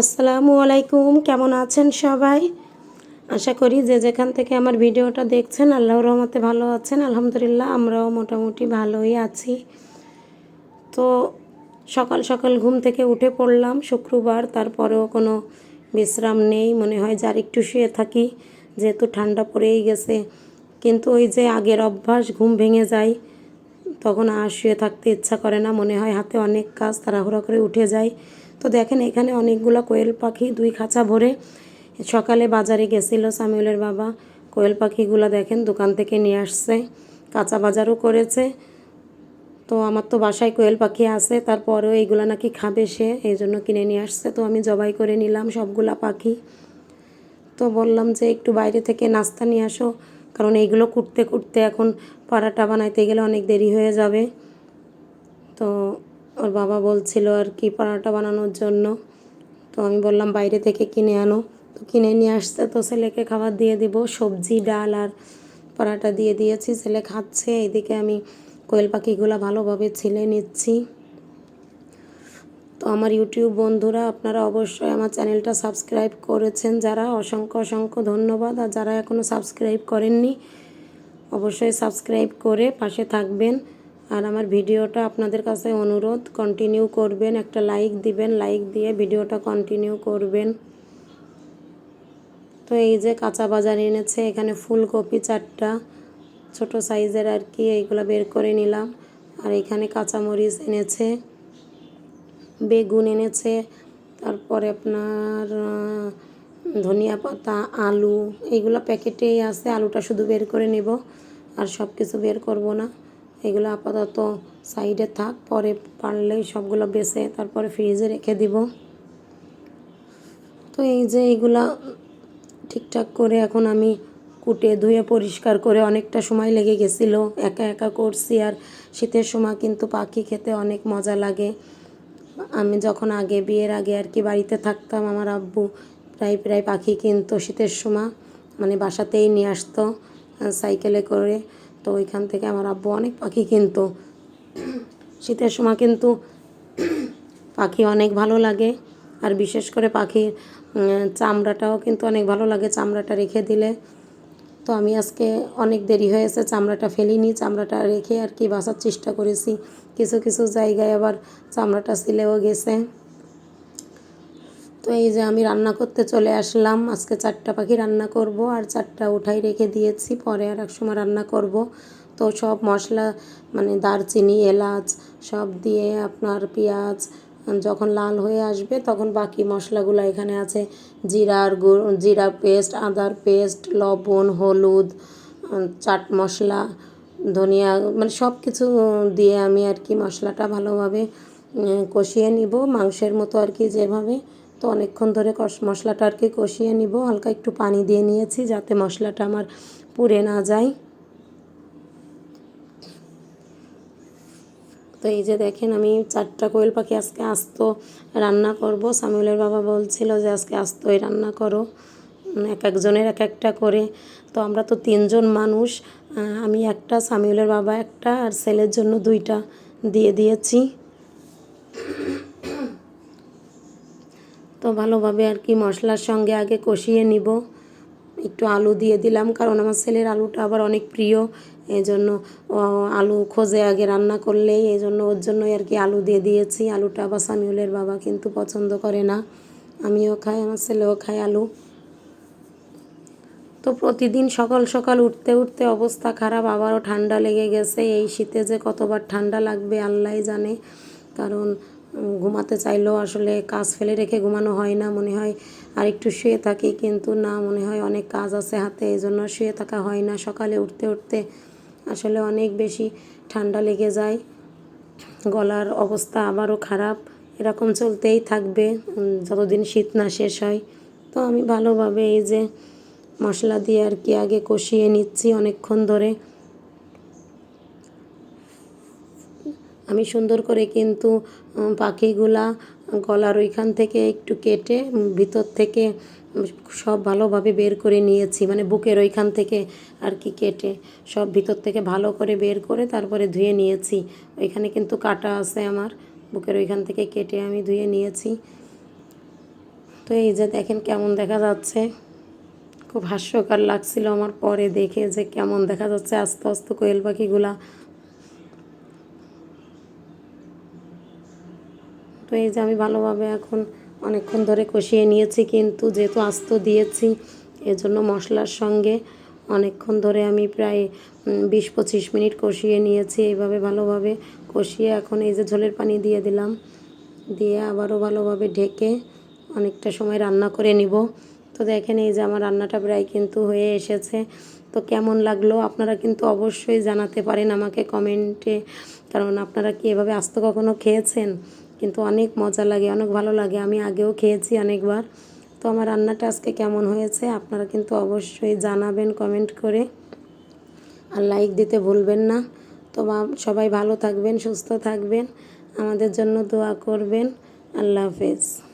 আসসালামু আলাইকুম, কেমন আছেন সবাই? আশা করি যে যেখান থেকে আমার ভিডিওটা দেখছেন আল্লাহ রহমতে ভালো আছেন। আলহামদুলিল্লাহ, আমরাও মোটামুটি ভালোই আছি। তো সকাল সকাল ঘুম থেকে উঠে পড়লাম, শুক্রবার, তারপরেও কোনো বিশ্রাম নেই। মনে হয় যার একটু শুয়ে থাকি, যেহেতু ঠান্ডা পড়েই গেছে। কিন্তু ওই যে আগের অভ্যাস, ঘুম ভেঙে যায়, তখন আর শুয়ে থাকতে ইচ্ছা করে না। মনে হয় হাতে অনেক কাজ, তাড়াহুড়া করে উঠে যায় তো দেখেন এখানে অনেকগুলো কোয়েল পাখি দুই খাঁচা ভরে সকালে বাজারে গেছিল সামিউলের বাবা। কোয়েল পাখিগুলো দেখেন দোকান থেকে নিয়ে আসছে, কাঁচা বাজারও করেছে। তো আমার তো বাসায় কোয়েল পাখি আছে, তারপরেও এইগুলো নাকি খাবে সে, এই জন্য কিনে নিয়ে আসছে। তো আমি জবাই করে নিলাম সবগুলা পাখি। তো বললাম যে একটু বাইরে থেকে নাস্তা নিয়ে আসো, কারণ এইগুলো কুটতে কুটতে এখন পাড়াটা বানাইতে গেলে অনেক দেরি হয়ে যাবে। তো ওর বাবা বলছিল আর কি পরাটা বানানোর জন্য। তো আমি বললাম, বাইরে থেকে কিনে আনো। তো কিনে নিয়ে আসতে তো ছেলেকে খাবার দিয়ে দিব। সবজি, ডাল আর পরাটা দিয়ে দিয়েছি। ছেলে খাচ্ছে। এদিকে আমি কোয়েল পাখিগুলো ভালোভাবে ছিলে নিচ্ছি। তো আমার ইউটিউব বন্ধুরা, আপনারা অবশ্যই আমার চ্যানেলটা সাবস্ক্রাইব করেছেন। যারা, অসংখ্য অসংখ্য ধন্যবাদ। আর যারা এখনও সাবস্ক্রাইব করেননি, অবশ্যই সাবস্ক্রাইব করে পাশে থাকবেন। আর আমার ভিডিওটা আপনাদের কাছে অনুরোধ কন্টিনিউ করবেন, একটা লাইক দিবেন লাইক দিয়ে ভিডিওটা কন্টিনিউ করবেন। তো এই যে কাঁচা বাজার এনেছে, এখানে ফুলকপি চারটা, ছোট সাইজের আর কি, এইগুলো বের করে নিলাম। আর এখানে কাঁচামরিচ এনেছে, বেগুন এনেছে, তারপরে আপনার ধনিয়া পাতা, আলু এইগুলো প্যাকেটেই আছে, আলুটা শুধু বের করে নেব, আর সব কিছু বের করব না। এগুলো আপাতত সাইডে থাক, পরে পারলেই সবগুলো বেছে তারপরে ফ্রিজে রেখে দিব। তো এই যে এইগুলা ঠিকঠাক করে এখন আমি কুটে ধুয়ে পরিষ্কার করে অনেকটা সময় লেগে গেছিল। একা একা করছি আর শীতের সময় কিন্তু পাখি খেতে অনেক মজা লাগে। আমি যখন আগে বিয়ের আগে আর কি বাড়িতে থাকতাম, আমার আব্বু প্রায় প্রায় পাখি কিনতো শীতের সময় মানে বাসাতেই নিয়ে আসতো সাইকেলে করে। তো ওইখান থেকে আমার আব্বু অনেক পাখি কিনতো। শীতের সময় কিন্তু পাখি অনেক ভালো লাগে। আর বিশেষ করে পাখির চামড়াটাও কিন্তু অনেক ভালো লাগে, চামড়াটা রেখে দিলে। তো আমি আজকে অনেক দেরি হয়েছে চামড়াটা ফেলিনি, চামড়াটা রেখে আর কি বাসার চেষ্টা করেছি। কিছু কিছু জায়গায় আবার চামড়াটা সিলেও গেছে। তো এই যে আমি রান্না করতে চলে আসলাম। আজকে চারটা পাখি রান্না করব আর চারটা উঠাই রেখে দিয়েছি। পরে আর এক সময় রান্না করব। তো সব মশলা মানে দারচিনি, এলাচ সব দিয়ে আপনার পেঁয়াজ যখন লাল হয়ে আসবে তখন বাকি মশলাগুলো এখানে আছে। জিরার গুঁড়ো, জিরা পেস্ট, আদার পেস্ট, লবণ, হলুদ, চাট মশলা, ধনিয়া মানে সব কিছু দিয়ে আমি আর কি মশলাটা ভালোভাবে কষিয়ে নিব। মাংসের মতো আর কি যেভাবে তো অনেকক্ষণ ধরে মশলাটা আর কি কষিয়ে নিব। হালকা একটু পানি দিয়ে নিয়েছি যাতে মশলাটা আমার পুড়ে না যায়। তো এই যে দেখেন, আমি চারটা কোয়েল পাখি আজকে আস্ত রান্না করব। সামিউলের বাবা বলছিল যে, আজকে আস্তই রান্না করো। এক একজনের এক একটা করে। তো আমরা তো তিনজন মানুষ আমি একটা, সামিউলের বাবা একটা, আর ছেলের জন্য দুইটা দিয়ে দিয়েছি। তো ভালোভাবে আর কি মশলার সঙ্গে আগে কষিয়ে নিব। একটু আলু দিয়ে দিলাম, কারণ আমার ছেলের আলুটা আবার অনেক প্রিয়। এই জন্য আলু খোঁজে আগে রান্না করলেই এই জন্য ওর জন্যই আর কি আলু দিয়ে দিয়েছি। আলুটা আবার সামিউলের বাবা কিন্তু পছন্দ করে না। আমিও খাই, আমার ছেলেও খায় আলু। তো প্রতিদিন সকাল সকাল উঠতে উঠতে অবস্থা খারাপ, আবারও ঠান্ডা লেগে গেছে। এই শীতে যে কতবার ঠান্ডা লাগবে আল্লাহ জানে। কারণ ঘুমাতে চাইলেও আসলে কাজ ফেলে রেখে ঘুমানো হয় না, মনে হয় আর একটু শুয়ে থাকি, কিন্তু না, মনে হয় অনেক কাজ আছে হাতে এই জন্য শুয়ে থাকা হয় না। সকালে উঠতে উঠতে আসলে অনেক বেশি ঠান্ডা লেগে যায়, গলার অবস্থা আবারও খারাপ, এরকম চলতেই থাকবে যতদিন শীত না শেষ হয়। তো আমি ভালোভাবে এই যে মশলা দিয়ে আর কি আগে কষিয়ে নিচ্ছি অনেকক্ষণ ধরে। আমি সুন্দর করে কিন্তু পাখিগুলা গলার ওইখান থেকে একটু কেটে ভিতর থেকে সব ভালোভাবে বের করে নিয়েছি। মানে বুকের ওইখান থেকে আর কি কেটে, সব ভিতর থেকে ভালো করে বের করে তারপরে ধুয়ে নিয়েছি। ওইখানে কিন্তু কাটা আছে আমার, বুকের ওইখান থেকে কেটে আমি ধুয়ে নিয়েছি। তো এই যে দেখেন কেমন দেখা যাচ্ছে। খুব হাস্যকর লাগছিল আমার পরে দেখে যে কেমন দেখা যাচ্ছে আস্তে আস্তে কোয়েল পাখিগুলা। তো এই যে আমি ভালোভাবে এখন অনেকক্ষণ ধরে কষিয়ে নিয়েছি, কিন্তু যেহেতু আস্ত দিয়েছি, এজন্য মশলার সঙ্গে অনেকক্ষণ ধরে আমি প্রায় বিশ পঁচিশ মিনিট কষিয়ে নিয়েছি। এইভাবে ভালোভাবে কষিয়ে এখন এই যে ঝোলের পানি দিয়ে দিলাম। দিয়ে আবারও ভালোভাবে ঢেকে অনেকটা সময় রান্না করে নিব। তো দেখেন এই যে আমার রান্নাটা প্রায় কিন্তু হয়ে এসেছে। তো কেমন লাগল আপনারা কিন্তু অবশ্যই জানাতে পারেন আমাকে কমেন্টে। কারণ আপনারা কি এভাবে আস্ত কখনো খেয়েছেন? কিন্তু অনেক মজা লাগে, অনেক ভালো লাগে। আমি আগেও খেয়েছি অনেকবার। তো আমার রান্নাটা আজকে কেমন হয়েছে আপনারা কিন্তু অবশ্যই জানাবেন কমেন্ট করে। আর লাইক দিতে ভুলবেন না। তো সবাই ভালো থাকবেন, সুস্থ থাকবেন। আমাদের জন্য দোয়া করবেন। আল্লাহ হাফেজ।